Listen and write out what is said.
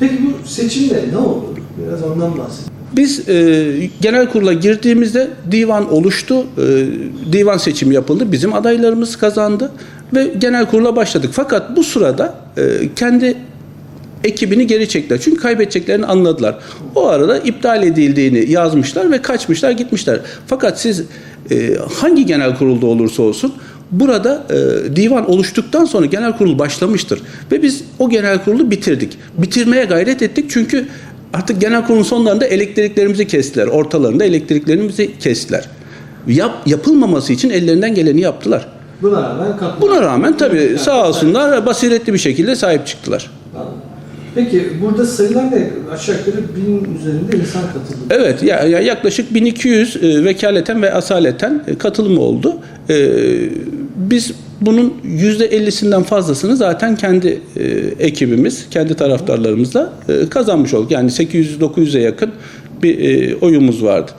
Peki bu seçimde ne oldu? Biraz ondan bahsedin. Biz e, genel kurula girdiğimizde divan oluştu. E, divan seçimi yapıldı. Bizim adaylarımız kazandı ve genel kurula başladık. Fakat bu sırada e, kendi ekibini geri çektiler. Çünkü kaybedeceklerini anladılar. O arada iptal edildiğini yazmışlar ve kaçmışlar gitmişler. Fakat siz e, hangi genel kurulda olursa olsun burada e, divan oluştuktan sonra genel kurul başlamıştır. Ve biz o genel kurulu bitirdik. Bitirmeye gayret ettik çünkü artık genel kurulun sonlarında elektriklerimizi kestiler. Ortalarında elektriklerimizi kestiler. Yap, yapılmaması için ellerinden geleni yaptılar. Buna rağmen. Buna rağmen tabii sağ olsunlar basiretli bir şekilde sahip çıktılar. Anladım. Peki burada sayılar ne? Aşağı yukarı bin üzerinde insan katıldı. Evet ya, ya yaklaşık 1200 e, vekaleten ve asaleten e, katılım oldu. E, biz bunun %50'sinden fazlasını zaten kendi e, ekibimiz, kendi taraftarlarımızla e, kazanmış olduk. Yani 800-900'e yakın bir e, oyumuz vardı.